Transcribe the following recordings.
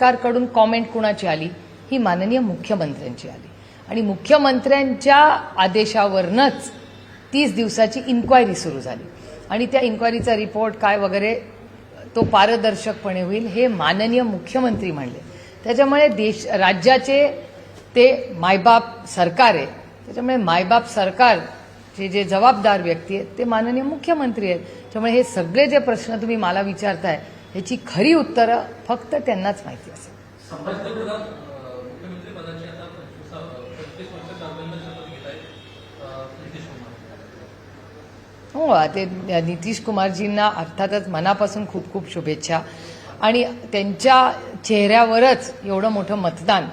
सरकारकडून कॉमेंट कुणाची आली? ही माननीय मुख्यमंत्र्यांची आली. आणि मुख्यमंत्र्यांच्या आदेशावरनच तीस दिवसाची इन्क्वायरी सुरू झाली. आणि त्या इन्क्वायरीचा रिपोर्ट काय वगैरे तो पारदर्शकपणे होईल हे माननीय मुख्यमंत्री म्हणले. त्याच्यामुळे देश राज्याचे ते मायबाप सरकार आहे. त्याच्यामुळे मायबाप सरकार जे जे जबाबदार व्यक्ती आहेत ते माननीय मुख्यमंत्री आहेत. त्यामुळे हे सगळे जे प्रश्न तुम्ही मला विचारताय ह्याची खरी उत्तरं फक्त त्यांनाच माहिती असेल. हो ते नितीश कुमारजींना अर्थातच मनापासून खूप खूप शुभेच्छा. आणि त्यांच्या चेहऱ्यावरच एवढं मोठं मतदान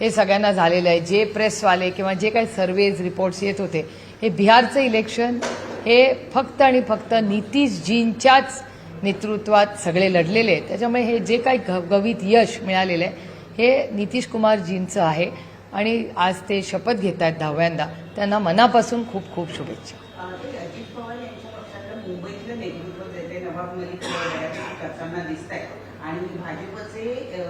हे सगळ्यांना झालेलं आहे. जे प्रेसवाले किंवा जे काही सर्वेज रिपोर्ट्स येत होते हे बिहारचं इलेक्शन हे फक्त आणि फक्त नितीशजींच्याच नेतृत्वात सगळे लढलेले आहेत. त्याच्यामुळे हे जे काही गवित यश मिळालेलं आहे हे नितीश कुमारजींचं आहे. आणि आज ते शपथ घेत आहेत दहाव्यांदा. त्यांना मनापासून खूप खूप शुभेच्छा. ते नेतृत्व जे ते नवाब मलिक करताना दिसत आणि भाजपचे अ,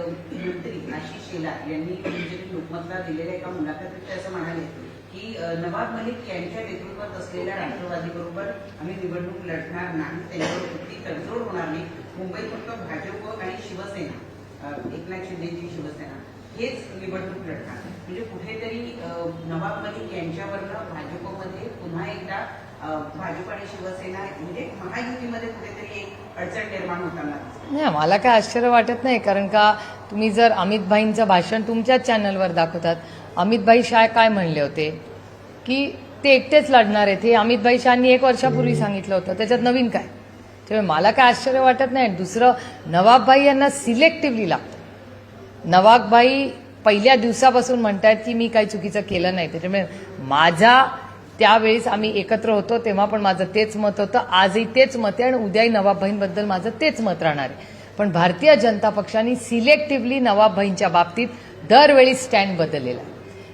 मंत्री आशिष शेलार यांनी म्हणजे लोकमतला दिलेल्या एका मुलाखतीत ते असं म्हणाले की नवाब मलिक यांच्या नेतृत्वात असलेल्या राष्ट्रवादीबरोबर आम्ही निवडणूक लढणार नाही त्यांच्यावर कुठली तडजोड होणार नाही मुंबईत फक्त भाजप आणि शिवसेना अ, एकनाथ शिंदेची शिवसेना. हेच निवडणूक लढणार. म्हणजे कुठेतरी नवाब मलिक यांच्यावरनं भाजपमध्ये पुन्हा एकदा भाजप आणि शिवसेना म्हणजे महायुतीमध्ये कुठेतरी एक अडचण निर्माण होताना. नाही मला काय आश्चर्य वाटत नाही कारण का तुम्ही जर अमित भाईंचं भाषण तुमच्याच चॅनलवर दाखवतात अमित भाई शाह काय म्हणले होते? की ते एकटेच लढणार आहेत. हे अमित भाई शहानी एक वर्षापूर्वी सांगितलं होतं. त्याच्यात नवीन काय? त्यामुळे मला काय आश्चर्य वाटत नाही. दुसरं नवाबभाई यांना सिलेक्टिव्हली लागतं नवाबभाई पहिल्या दिवसापासून म्हणतायत की मी काही चुकीचं केलं नाही. त्याच्यामुळे माझा त्यावेळेस आम्ही एकत्र होतो तेव्हा पण माझं तेच मत होतं. आजही तेच मत आहे आणि उद्याही नवाबभाईंबद्दल माझं तेच मत राहणार आहे. पण भारतीय जनता पक्षाने सिलेक्टिव्हली नवाबभाईंच्या बाबतीत दरवेळी स्टँड बदललेला आहे.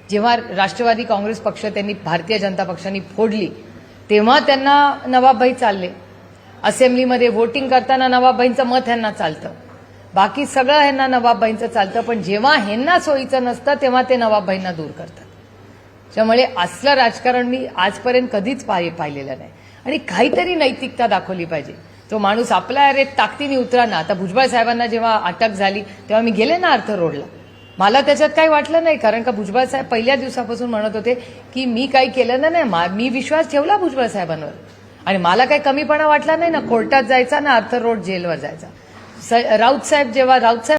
जेव्हा राष्ट्रवादी काँग्रेस पक्ष त्यांनी भारतीय जनता पक्षाने फोडली तेव्हा त्यांना नवाबभाई चालले. असेंब्लीमध्ये वोटिंग करताना नवाबभाईंचं मत ह्यांना चालतं. बाकी सगळं ह्यांना नवाबबाईंचं चालतं पण जेव्हा ह्यांना सोयीचं नसतं तेव्हा ते नवाबबाईंना दूर करतात. त्यामुळे असलं राजकारण मी आजपर्यंत कधीच पाहि पाहिलेलं नाही. आणि काहीतरी नैतिकता दाखवली पाहिजे. तो माणूस आपल्या अरे ताकदीने उतरा ना. आता भुजबळ साहेबांना जेव्हा अटक झाली तेव्हा मी गेले ना अर्थ रोडला. मला त्याच्यात काही वाटलं नाही कारण का भुजबळ साहेब पहिल्या दिवसापासून म्हणत होते की मी काही केलं ना नाही मा- मी विश्वास ठेवला भुजबळ साहेबांवर. आणि मला काही कमीपणा वाटला नाही ना कोर्टात जायचा ना अर्थ रोड जेलवर जायचा. स- राऊत साहेब जेव्हा राऊत साहेब